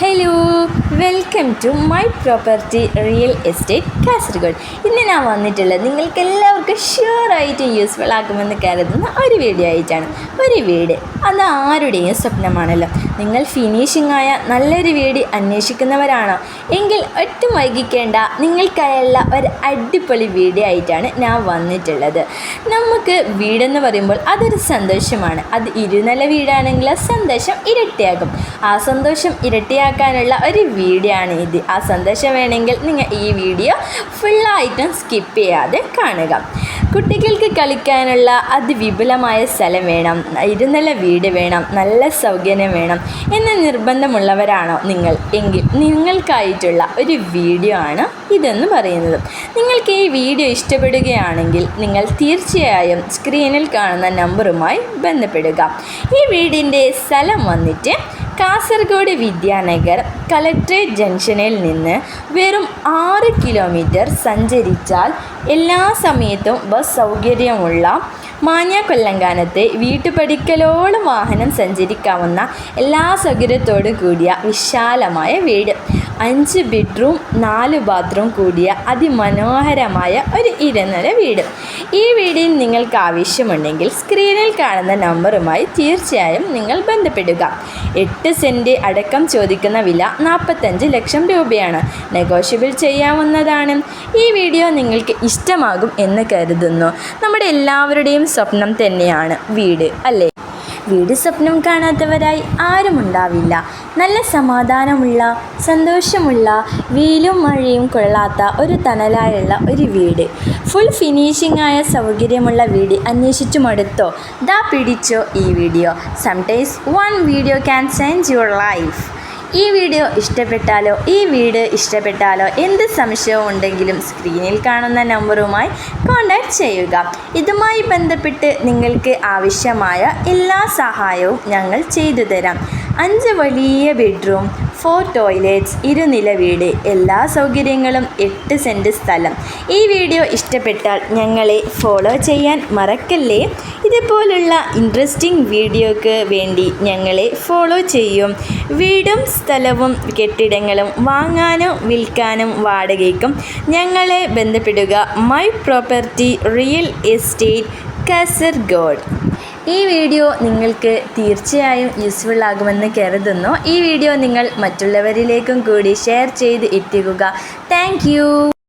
Hello welcome to my property real estate Kasaragod. ഇന്ന് ഞാൻ വന്നിട്ടുള്ളത് നിങ്ങൾക്ക് എല്ലാവർക്കും ഷുവറായിട്ടും യൂസ്ഫുൾ ആക്കുമെന്ന് കരുതുന്ന ഒരു വീഡിയോ ആയിട്ടാണ്. ഒരു വീട് അത് ആരുടെയും സ്വപ്നമാണല്ലോ. നിങ്ങൾ ഫിനിഷിംഗ് ആയ നല്ലൊരു വീട് അന്വേഷിക്കുന്നവരാണോ? എങ്കിൽ ഒട്ടും വൈകിക്കേണ്ട. നിങ്ങൾക്കായുള്ള ഒരു അടിപൊളി വീഡിയോ ആയിട്ടാണ് ഞാൻ വന്നിട്ടുള്ളത്. നമുക്ക് വീടെന്ന് പറയുമ്പോൾ അതൊരു സന്തോഷമാണ്. അത് ഇരുനില വീടാണെങ്കിൽ സന്തോഷം ഇരട്ടിയാകും. ആ സന്തോഷം ഇരട്ടിയാക്കാനുള്ള ഒരു വീഡിയോ ആണ് ഇത്. ആ സന്തോഷം വേണമെങ്കിൽ നിങ്ങൾ ഈ വീഡിയോ ഫുള്ളായിട്ടും സ്കിപ്പ് ചെയ്യാതെ കാണുക. കുട്ടികൾക്ക് കളിക്കാനുള്ള അതിവിപുലമായ സ്ഥലം വേണം. ഇരുനില വീട് വേണം. നല്ല സൗകര്യം വേണം എന്ന നിർബന്ധമുള്ളവരാണോ നിങ്ങൾ? എങ്കിൽ നിങ്ങൾക്കായിട്ടുള്ള ഒരു വീഡിയോ ആണ് ഇതെന്ന് പറയുന്നത്. നിങ്ങൾക്ക് ഈ വീഡിയോ ഇഷ്ടപ്പെടുകയാണെങ്കിൽ നിങ്ങൾ തീർച്ചയായും സ്ക്രീനിൽ കാണുന്ന നമ്പറുമായി ബന്ധപ്പെടുക. ഈ വീടിന്റെ സ്ഥലം വന്നിട്ട് കാസർഗോഡ് വിദ്യാനഗർ കളക്ട്രേറ്റ് ജംഗ്ഷനിൽ നിന്ന് വെറും ആറ് കിലോമീറ്റർ സഞ്ചരിച്ചാൽ എല്ലാ സമയത്തും ബസ് സൗകര്യമുള്ള മാഞ്ഞ കൊല്ലങ്കാനത്തെ വീട്ടുപടിക്കലോളം വാഹനം സഞ്ചരിക്കാവുന്ന എല്ലാ സൗകര്യത്തോടു കൂടിയ വിശാലമായ വീട്. അഞ്ച് ബെഡ്റൂം നാല് ബാത്റൂം കൂടിയ അതിമനോഹരമായ ഒരു ഇരുനില വീട്. ഈ വീടിൽ നിങ്ങൾക്ക് ആവശ്യമുണ്ടെങ്കിൽ സ്ക്രീനിൽ കാണുന്ന നമ്പറുമായി തീർച്ചയായും നിങ്ങൾ ബന്ധപ്പെടുക. എട്ട് സെന്റ് അടക്കം ചോദിക്കുന്ന വില നാൽപ്പത്തഞ്ച് ലക്ഷം രൂപയാണ്. നെഗോഷ്യബിൾ ചെയ്യാവുന്നതാണ്. ഈ വീഡിയോ നിങ്ങൾക്ക് ഇഷ്ടമാകും എന്ന് കരുതുന്നു. നമ്മുടെ എല്ലാവരുടെയും സ്വപ്നം തന്നെയാണ് വീട് അല്ലേ? വീട് സ്വപ്നം കാണാത്തവരായി ആരുമുണ്ടാവില്ല നല്ല സമാധാനമുള്ള സന്തോഷമുള്ള വെയിലും മഴയും കൊള്ളാത്ത ഒരു തണലായുള്ള ഒരു വീട്. ഫുൾ ഫിനിഷിംഗ് ആയ സൗകര്യമുള്ള വീട് അന്വേഷിച്ചു മടുത്തോ ദാ പിടിച്ചോ ഈ video. Sometimes one video can change your life ഈ വീഡിയോ ഇഷ്ടപ്പെട്ടാലോ ഈ വീഡിയോ ഇഷ്ടപ്പെട്ടാലോ എന്ത് സംശയവും ഉണ്ടെങ്കിലും സ്ക്രീനിൽ കാണുന്ന നമ്പറുമായി കോൺടാക്റ്റ് ചെയ്യുക. ഇതുമായി ബന്ധപ്പെട്ട് നിങ്ങൾക്ക് ആവശ്യമായ എല്ലാ സഹായവും ഞങ്ങൾ ചെയ്തു തരാം. അഞ്ച് വലിയ ബെഡ്റൂം ഫോർ ടോയ്ലറ്റ്സ് ഇരുനില വീട് എല്ലാ സൗകര്യങ്ങളും എട്ട് സെന്റ് സ്ഥലം. ഈ വീഡിയോ ഇഷ്ടപ്പെട്ടാൽ ഞങ്ങളെ ഫോളോ ചെയ്യാൻ മറക്കല്ലേ? ഇതുപോലുള്ള ഇൻട്രസ്റ്റിംഗ് വീഡിയോക്ക് വേണ്ടി ഞങ്ങളെ ഫോളോ ചെയ്യും. വീടും സ്ഥലവും കെട്ടിടങ്ങളും വാങ്ങാനും വിൽക്കാനും വാടകയ്ക്കും ഞങ്ങളെ ബന്ധപ്പെടുക. My property real estate Kasaragod ഈ വീഡിയോ നിങ്ങൾക്ക് തീർച്ചയായും യൂസ്ഫുൾ ആകുമെന്ന് കരുതുന്നു. ഈ വീഡിയോ നിങ്ങൾ മറ്റുള്ളവരിലേക്കും കൂടി ഷെയർ ചെയ്ത് എത്തിക്കുക താങ്ക്